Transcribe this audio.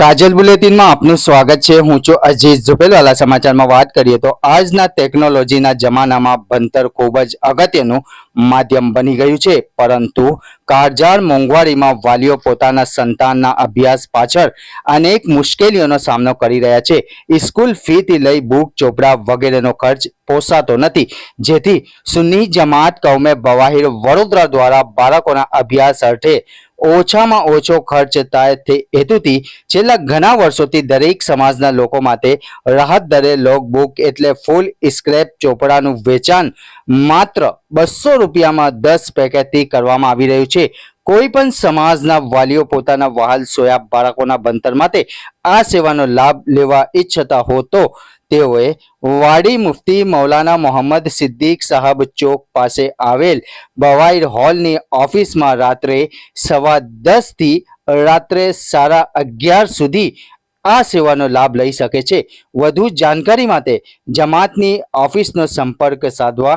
કાજલ બુલેટિનમાં આપનું સ્વાગત છે. હું છું અજીત ઝુપેલવાલા સમાચારમાં વાત કરીએ તો આજના ટેકનોલોજીના જમાનામાં ભણતર ખૂબ જ અગત્યનું માધ્યમ બની ગયું છે. પરંતુ કાળજાળ મોંઘવારીમાં વાલીઓ પોતાના સંતાનના અભ્યાસ પાછળ અનેક મુશ્કેલીઓનો સામનો કરી રહ્યા છે. સ્કૂલ ફીથી લઈ બુક, ચોપડા વગેરેનો ખર્ચ પોસાતો નથી. જેથી સુન્ની જમાત કૌમે બવાહિર વડોદરા દ્વારા બાળકોના અભ્યાસ અર્થે ઓછામાં ઓછો ખર્ચ થાય તે હેતુથી છેલ્લા ઘણા વર્ષોથી દરેક સમાજના લોકો માટે રાહત દરે લોગ બુક એટલે ફૂલ સ્ક્રેપ ચોપડાનું વેચાણ માત્ર બસો રૂપિયામાં દસ પેકેટથી કરવામાં આવી રહ્યું છે. કોઈ પણ સમાજના વાલીઓ પોતાના વહાલ સોયા બાળકોના ભણતર માટે આ સેવાનો લાભ લેવા ઈચ્છતા હો તો તેઓએ વાડી મુફ્તી મૌલાના મોહમ્મદ સિદ્દીક સાહબ ચોક પાસે આવેલ બવાઈર હોલની ઓફિસમાં રાત્રે સવા દસથી રાત્રે સાડા અગિયાર સુધી આ સેવાનો લાભ લઈ શકે છે. વધુ જાણકારી માટે જમાતની ઓફિસનો સંપર્ક સાધવા